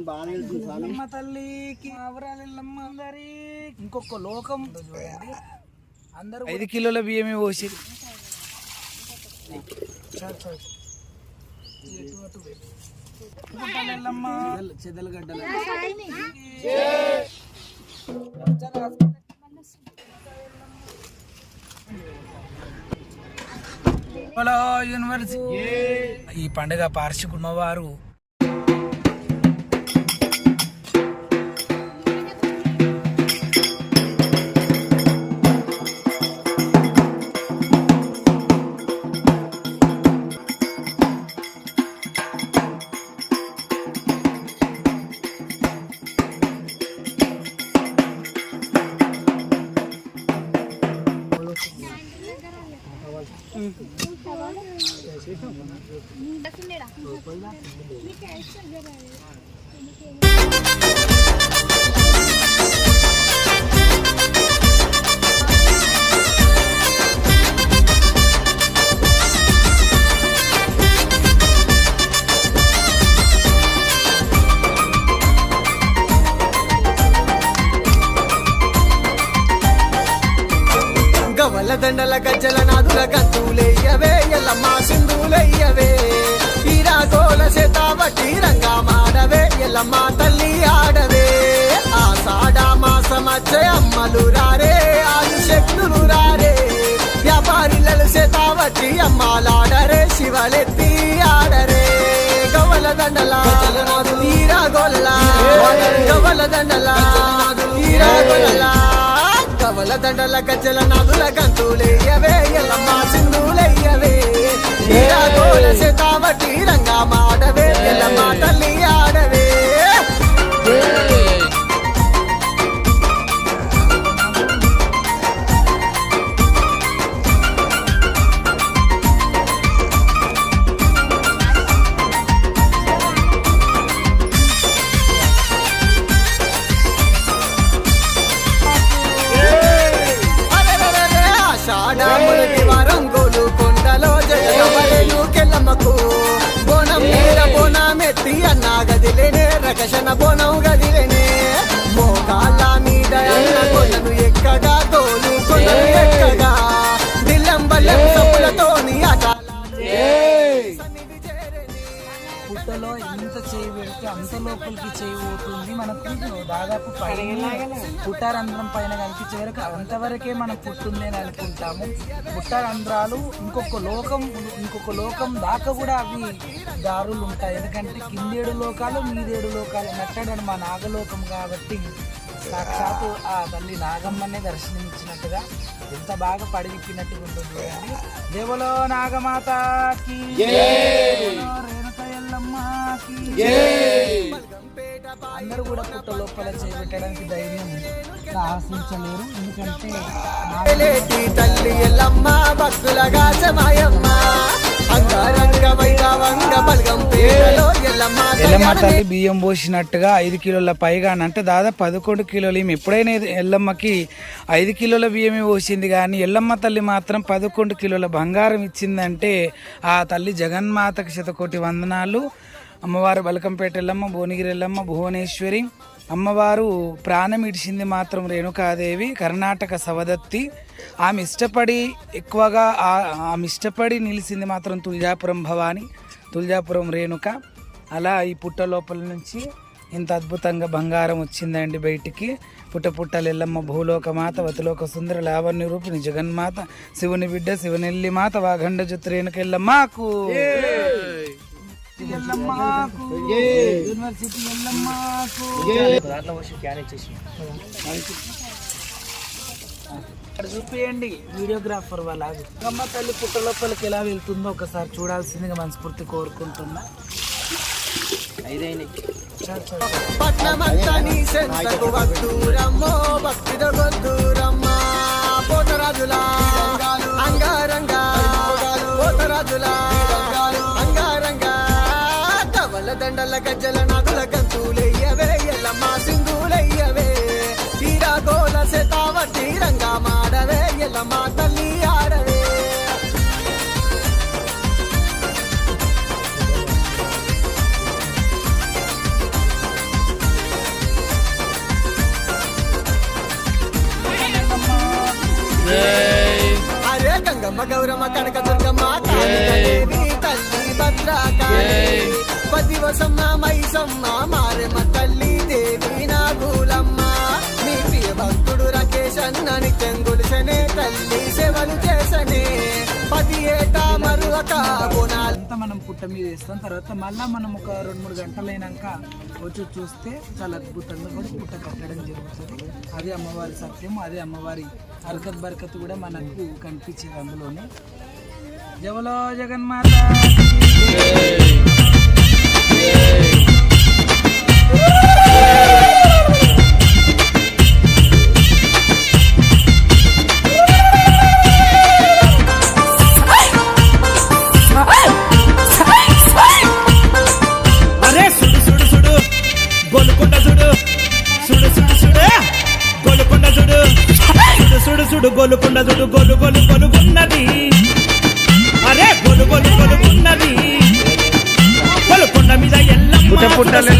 అమ్మ తల్లికి ఆవరాలమ్మ అందరి ఇంకొక లోకం. చూడండి అందరూ ఐదు కిలోల బియ్యమే పోసి చెదలగడ్డలు హలో యూనివర్సిటీ. ఈ పండుగ పార్షికున్నవారు గవల దండల గజ్జల నాదుల గంతులెయ్యవే ఎల్లమ్మ సింధులెయ్యవే ఈరాగోల సేతావటి రంగా మాడవే ఎల్లమ్మ తల్లి ఆడవే. ఆ సాడా మాసమచ్చే అమ్మలు రారే ఆది శక్తులు రారే వ్యాపారిలలు సేతావటి అమ్మాలాడరే శివలెత్తి ఆడరే. గవల దండల ఈరాగోల గవల దండల ఈరాగోల కవల దండల గజ్జల నదుల గంతులేయవే ఎల్లమ్మ సింధులెయ్యవే ఈరా గోల రంగా మాడవే అన్నా గదిలేనే రకషణ బోనం గదిలేనే. పుట్టలో ఎంత చేయి పెడితే అంత లోపలికి చేయి పోతుంది మనకు దాదాపు పైన పుట్టారంధ్రం పైన కనిపించే వరకు అంతవరకే మనం పుట్టుంది అని అనుకుంటాము. పుట్టారంధ్రాలు ఇంకొక లోకం ఇంకొక లోకం దాకా కూడా అవి దారులు ఉంటాయి. ఎందుకంటే కిందేడు లోకాలు మీదేడు లోకాలు నట్టడం మా నాగలోకం కాబట్టి సాక్షాత్తు ఆ తల్లి నాగమ్మనే దర్శనమిచ్చినట్టుగా ఎంత బాగా పడివిప్పినట్టుగా ఉంటుంది దేవులో నాగమాతకి. అందరూ కూడా పుట్ట లోపల చేపెట్టడానికి ధైర్యం సాహసించలేరు ఎందుకంటే తల్లి ఎల్లమ్మ భక్తులగా సమాయమ్మ ఎల్లమ్మ తల్లి బియ్యం పోసినట్టుగా ఐదు కిలోల పైగా అంటే దాదాపు పదకొండు కిలోలు ఈమె ఎప్పుడైనా ఎల్లమ్మకి ఐదు కిలోల బియ్యమే పోసింది కానీ ఎల్లమ్మ తల్లి మాత్రం పదకొండు కిలోల బంగారం ఇచ్చిందంటే ఆ తల్లి జగన్మాతకి శతకోటి వందనాలు. అమ్మవారు బలకంపేట ఎల్లమ్మ భువనగిరి ఎల్లమ్మ భువనేశ్వరి. అమ్మవారు ప్రాణం ఇడిచింది మాత్రం రేణుకాదేవి కర్ణాటక సవదత్తి. ఆమె ఇష్టపడి ఎక్కువగా ఆమె ఇష్టపడి నిలిచింది మాత్రం తుల్జాపురం భవాని తుల్జాపురం రేణుక. అలా ఈ పుట్ట లోపల నుంచి ఇంత అద్భుతంగా బంగారం వచ్చిందండి బయటికి. పుట్ట పుట్టలెల్లమ్మ ఎల్లమ్మ భూలోక మాత వతిలోక సుందర లావణ్య రూపిణి జగన్మాత శివుని బిడ్డ శివనెల్లి మాత వాగండ జ్యోతి ఎల్లమ్మకు యూనివర్సిటీ ఎల్లమ్మకు ఇక్కడ చూపియండి వీడియోగ్రాఫర్ వాళ్ళ అమ్మ తల్లి పుట్ట లోపలికి ఎలా వెళ్తుందో ఒకసారి చూడాల్సిందిగా మనస్ఫూర్తి కోరుకుంటున్నా. చాలు, చాలు, అలదండల గజ్జల నగుల గంతులయ్యవే ఎల్లమ్మా సింధులయ్యవే తీరా గోల సెతావ తీరంగా మాడవే ఎల్లమ్మా తల్లి ఆడవే అరే గంగమ్మ గౌరమ్మ కనక దుర్గమ్మ తల్లి భద్రాకాళి పతివసమ్మ మైసమ్మ? మారెమ్మ తల్లి దేవి నాగులమ్మ మీ ప్రియ భక్తుడు రాకేష్ అన్న నిత్యం గొలిసనే తల్లి సేవలు చేసనే. పది ఏటా మరువక అంతా మనం పుట్ట మీద వేస్తాం. తర్వాత మళ్ళీ మనం ఒక రెండు మూడు గంటలైనాక వచ్చి చూస్తే చాలా అద్భుతంగా కూడా పుట్ట కట్టడం జరుగుతుంది. అదే అమ్మవారి సత్యం అదే అమ్మవారి హరకత్ బరకత్ కూడా మనకు కనిపించేది అందులోనే. జవలో జగన్మాత. పుట్ట పుట్టలు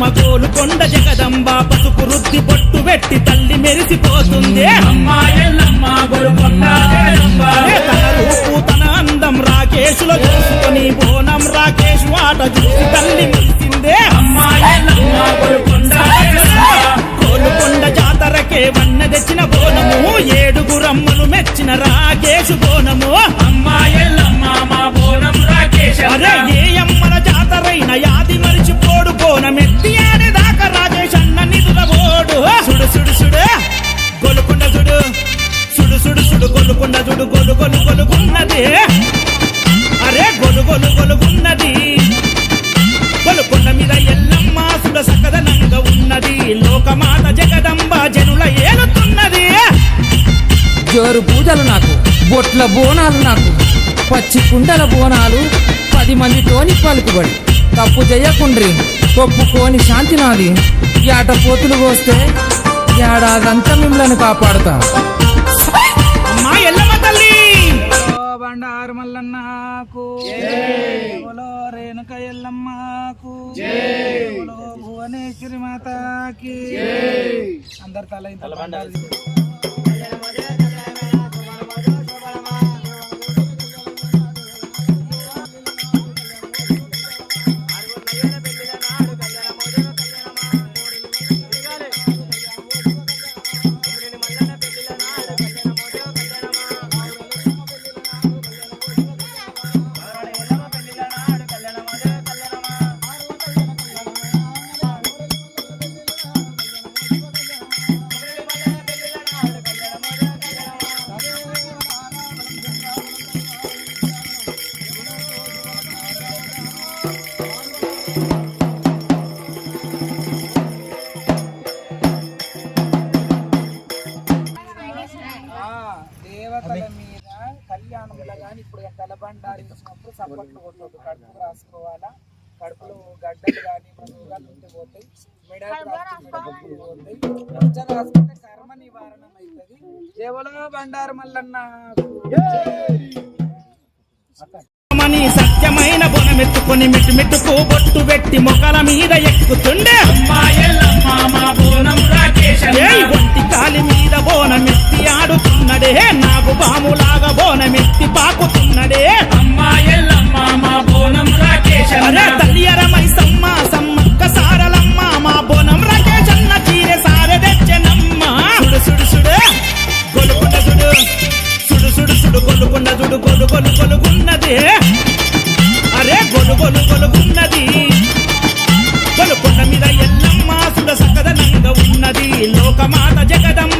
తిప్పల కొండ జగదంబ పసుపు రుద్ది పొట్టు పెట్టి తల్లి మెరిసిపోతుంది. తన రూపు తన అందం రాకేశులో చూసుకొని బోనం రాకేష్ వాట చూసి తల్లి మెలిసిందే కోలుకొండ జాతరకే వన్న తెచ్చిన బోనము ఏడుగురమ్మలు మెచ్చిన రాకేశు బోనము. అమ్మాయల్లమ్మ మా బోనం అమ్మల జాతరైన జోరు పూజలు నాకు బొట్ల బోనాలు నాకు పచ్చి కుండల బోనాలు పది మందితోని పలుకుబడి తప్పు చేయకుండ్రి ఒప్పుకోని శాంతి నాది. ఏట పోతులు కోస్తే ఏడాదంతా మిమ్మల్ని కాపాడుతా. అమ్మా ఎల్లమ్మ తల్లి! ఓ బండారు మల్లన్నకు బోలో రేణుక ఎల్లమ్మకు బోలో భువనేశ్వరి మాతాకి. అందరు తల ఇంత బండారు మల్లన్న మని సత్యమైన బొనమెత్తుకొని మిట్టు మిట్టుకు బొట్టు పెట్టి మొక్కల మీద ఎక్కుతుండే. ఒంటి కాలి మీద బోనమెత్తి ఆడుతున్నడే నాకు బాములాగా బోనమెత్తి పాకుతున్నడే అరే తల్లి అరమై గొలు గొలు ఉన్నది గొలు కొండ మీద ఎల్లమ్మ సుడ సకదనంగా ఉన్నది. లోకమాత జగదమ్మ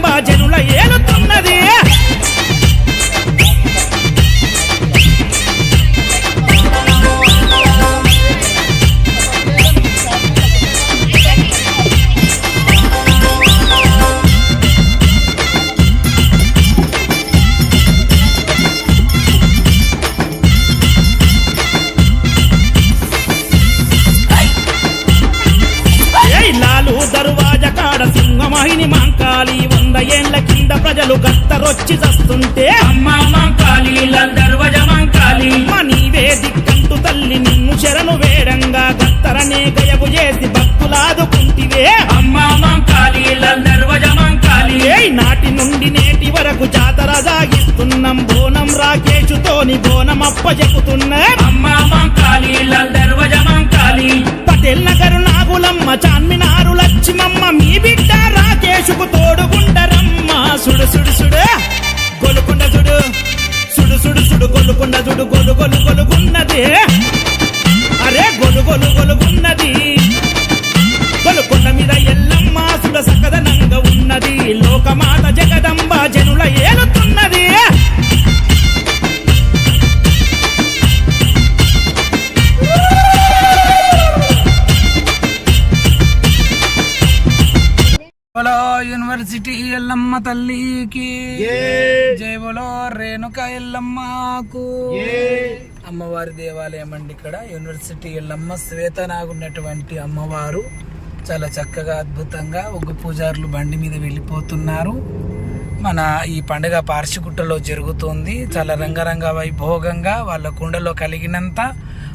గత్తరొచ్చి చస్తుంటే నీవే దిక్కంటూ తల్లి నిన్ను శరణు వేడంగా గత్తరనే గయబు చేసి భక్తులాదుకుంటివే. నాటి నుండి నేటి వరకు జాతర సాగిస్తున్నాం. బోనం రాకేషుతోని బోనం అప్ప చెబుతున్నా పటేల్ నగరు నాగులమ్మ చాన్మినారు లక్ష్మమ్మ మీ బిడ్డ రాకేషుకు తోడుగుండరమ్మ సుడు సుడు సుడు. గొలుకుండ సుడు సుడు సుడు సుడు గొలుకుండ సుడు గొలు గొలు గొలుగున్నది. అరే గొలు గొలు గొలుగున్నది. గొలుకొండ మీద ఎల్లమ్మ సుడ సకదనంగా ఎల్లమ్మ తల్లికి. జై బోలో రేణుక ఎల్లమ్మకు. అమ్మవారి దేవాలయం అండి ఇక్కడ. యూనివర్సిటీ ఎల్లమ్మ శ్వేతనాగున్నటువంటి అమ్మవారు. చాలా చక్కగా అద్భుతంగా ఒగ్గు పూజారులు బండి మీద వెళ్ళిపోతున్నారు. మన ఈ పండుగ పార్శిగుట్టలో జరుగుతుంది. చాలా రంగరంగ వైభోగంగా వాళ్ళ కుండలో కలిగినంత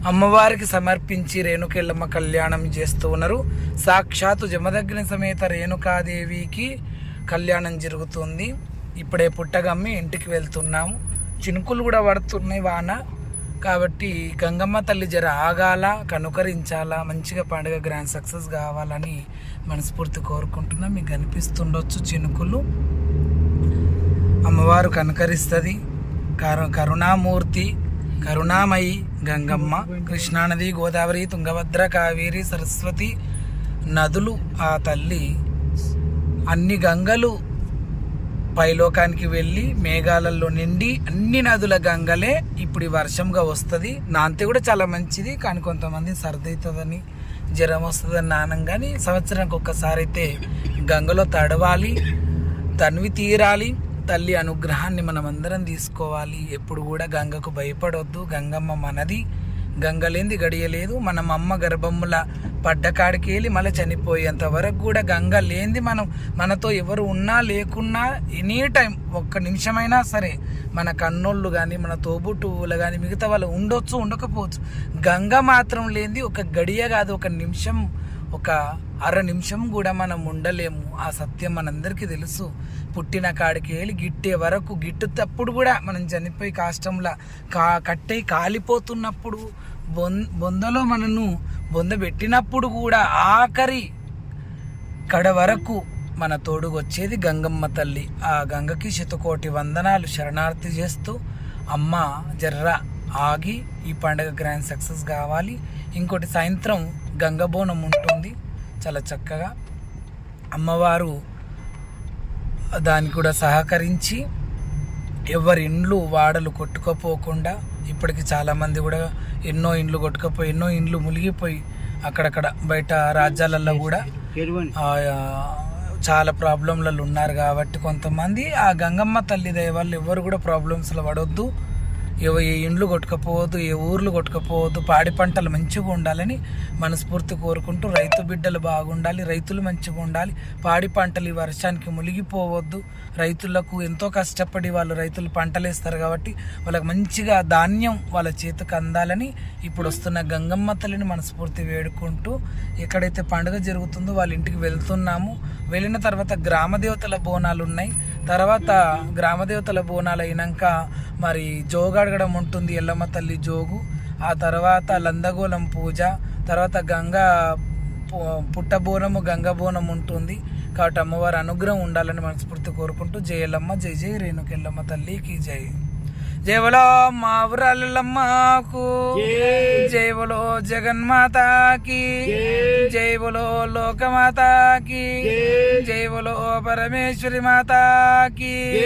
అమ్మవారికి సమర్పించి రేణుకెళ్ళమ్మ కళ్యాణం చేస్తూ ఉన్నారు. సాక్షాత్తు జమదగ్ని సమేత రేణుకాదేవికి కళ్యాణం జరుగుతుంది. ఇప్పుడే పుట్టగమ్మి ఇంటికి వెళ్తున్నాము చినుకులు కూడా పడుతున్నాయి వాన. కాబట్టి గంగమ్మ తల్లి జర ఆగాల కనుకరించాలా మంచిగా పండుగ గ్రాండ్ సక్సెస్ కావాలని మనస్ఫూర్తి కోరుకుంటున్నాం. మీకు కనిపిస్తుండొచ్చు చినుకులు. అమ్మవారు కనుకరిస్తుంది. కరు కరుణామూర్తి కరుణామయి గంగమ్మ కృష్ణానది గోదావరి తుంగభద్ర కావేరి సరస్వతి నదులు ఆ తల్లి అన్ని గంగలు పైలోకానికి వెళ్ళి మేఘాలలో నిండి అన్ని నదుల గంగలే ఇప్పుడు ఈ వర్షంగా వస్తుంది. నాంతే కూడా చాలా మంచిది కానీ కొంతమంది సర్ది అవుతుందని జ్వరం వస్తుందని నానం కానీ సంవత్సరానికి ఒక్కసారి అయితే గంగలో తడవాలి తన్వి తీరాలి తల్లి అనుగ్రహాన్ని మనం అందరం తీసుకోవాలి. ఎప్పుడు కూడా గంగకు భయపడొద్దు గంగమ్మ మనది. గంగలేంది గడియలేదు. మనం అమ్మ గర్భముల పడ్డకాడికి వెళ్ళి మళ్ళీ చనిపోయేంత వరకు కూడా గంగ లేనిది మనం మనతో ఎవరు ఉన్నా లేకున్నా ఎనీ టైం ఒక్క నిమిషమైనా సరే మన కన్నోళ్ళు కానీ మన తోబుట్టువులు కానీ మిగతా వాళ్ళు ఉండొచ్చు ఉండకపోవచ్చు. గంగ మాత్రం లేనిది ఒక గడియ కాదు ఒక నిమిషం ఒక అర నిమిషం కూడా మనం ఉండలేము. ఆ సత్యం మనందరికీ తెలుసు. పుట్టిన కాడికి వెళ్ళి గిట్టే వరకు గిట్టుతప్పుడు కూడా మనం చనిపోయి కాష్టంలా కా కట్టై కాలిపోతున్నప్పుడు బొం బొందలో మనను బొంద పెట్టినప్పుడు కూడా ఆఖరి కడ వరకు మన తోడుగొచ్చేది గంగమ్మ తల్లి. ఆ గంగకి శతకోటి వందనాలు శరణార్థి చేస్తూ అమ్మ జర్ర ఆగి ఈ పండగ గ్రాండ్ సక్సెస్ కావాలి. ఇంకోటి సాయంత్రం గంగబోనం ఉంటుంది. చాలా చక్కగా. అమ్మవారు దానికి కూడా సహకరించి ఎవరి ఇండ్లు వాడలు కొట్టుకపోకుండా ఇప్పటికి చాలామంది కూడా ఎన్నో ఇండ్లు కొట్టుకపోయి ఎన్నో ఇండ్లు మునిగిపోయి అక్కడక్కడ బయట రాజ్యాలలో కూడా చాలా ప్రాబ్లంలలో ఉన్నారు కాబట్టి కొంతమంది ఆ గంగమ్మ తల్లి దయ వల్ల ఎవరు కూడా ప్రాబ్లమ్స్లో పడొద్దు. ఏ ఇండ్లు కొట్టుకపోవద్దు ఏ ఊర్లు కొట్టుకపోవద్దు పాడి పంటలు మంచిగా ఉండాలని మనస్ఫూర్తి కోరుకుంటూ రైతు బిడ్డలు బాగుండాలి రైతులు మంచిగా ఉండాలి. పాడి పంటలు ఈ వర్షానికి మునిగిపోవద్దు. రైతులకు ఎంతో కష్టపడి వాళ్ళు రైతులు పంటలు వేస్తారు కాబట్టి వాళ్ళకి మంచిగా ధాన్యం వాళ్ళ చేతికి అందాలని ఇప్పుడు వస్తున్న గంగమ్మ తల్లిని మనస్ఫూర్తి వేడుకుంటూ ఎక్కడైతే పండుగ జరుగుతుందో వాళ్ళ ఇంటికి వెళ్తున్నాము. వెళ్ళిన తర్వాత గ్రామ దేవతల బోనాలు ఉన్నాయి తర్వాత గ్రామదేవతల బోనాలు అయినాక మరి జోగు అడగడం ఉంటుంది ఎల్లమ్మ తల్లి జోగు. ఆ తర్వాత లందగోళం పూజ తర్వాత గంగా పుట్టబోనము గంగబోనం ఉంటుంది. కాబట్టి అమ్మవారి అనుగ్రహం ఉండాలని మనస్ఫూర్తి కోరుకుంటూ జై ఎల్లమ్మ జై జై రేణుకెల్లమ్మ తల్లికి జై. జై బలో మా ఊరాలమ్మకు జై. బలో జగన్మాతాకి. జై. బలో లోకమాతాకి. జై. బోలో పరమేశ్వరి మాతాకి.